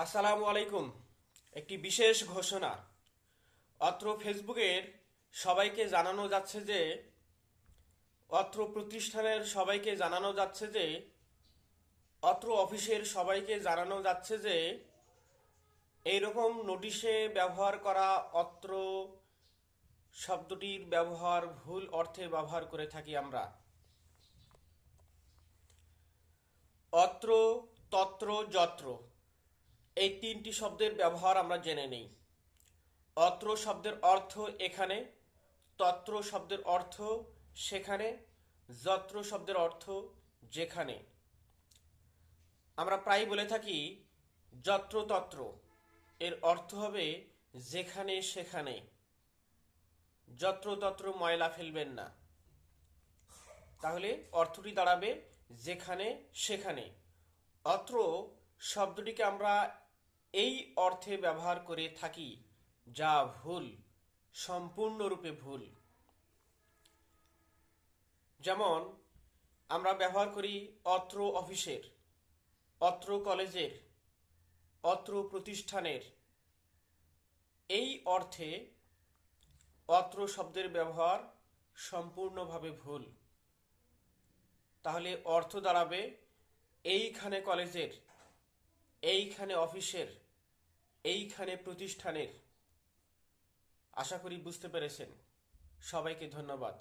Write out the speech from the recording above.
আসসালামু আলাইকুম। একটি বিশেষ ঘোষণা। অত্র ফেসবুকের সবাইকে জানানো যাচ্ছে যে, অত্র প্রতিষ্ঠানের সবাইকে জানানো যাচ্ছে যে, অত্র অফিসের সবাইকে জানানো যাচ্ছে যে, এইরকম নোটিশে ব্যবহার করা অত্র শব্দটির ব্যবহার ভুল অর্থে ব্যবহার করে থাকি আমরা। অত্র তত্র যত্র। এই তিনটি শব্দের ব্যবহার আমরা জেনে নেই। অত্র শব্দের অর্থ এখানে, তত্র শব্দের অর্থ সেখানে, যত্র শব্দের অর্থ যেখানে। আমরা প্রায় বলে থাকি, যত্র তত্র। এর অর্থ হবে যেখানে সেখানে। যত্র তত্র ময়লা ফেলবেন না। তাহলে অর্থটি দাঁড়াবে যেখানে সেখানে। অত্র শব্দটিকে আমরা এই অর্থে ব্যবহার করে থাকি, যা ভুল, সম্পূর্ণরূপে ভুল। যেমন, আমরা ব্যবহার করি অত্র অফিসের, অত্র কলেজের, অত্র প্রতিষ্ঠানের। এই অর্থে অত্র শব্দের ব্যবহার সম্পূর্ণভাবে ভুল। তাহলে অর্থ দাঁড়াবে এইখানে কলেজের এইখানে অফিসের এইখানে প্রতিষ্ঠানের। আশা করি বুঝতে পেরেছেন। সবাইকে ধন্যবাদ।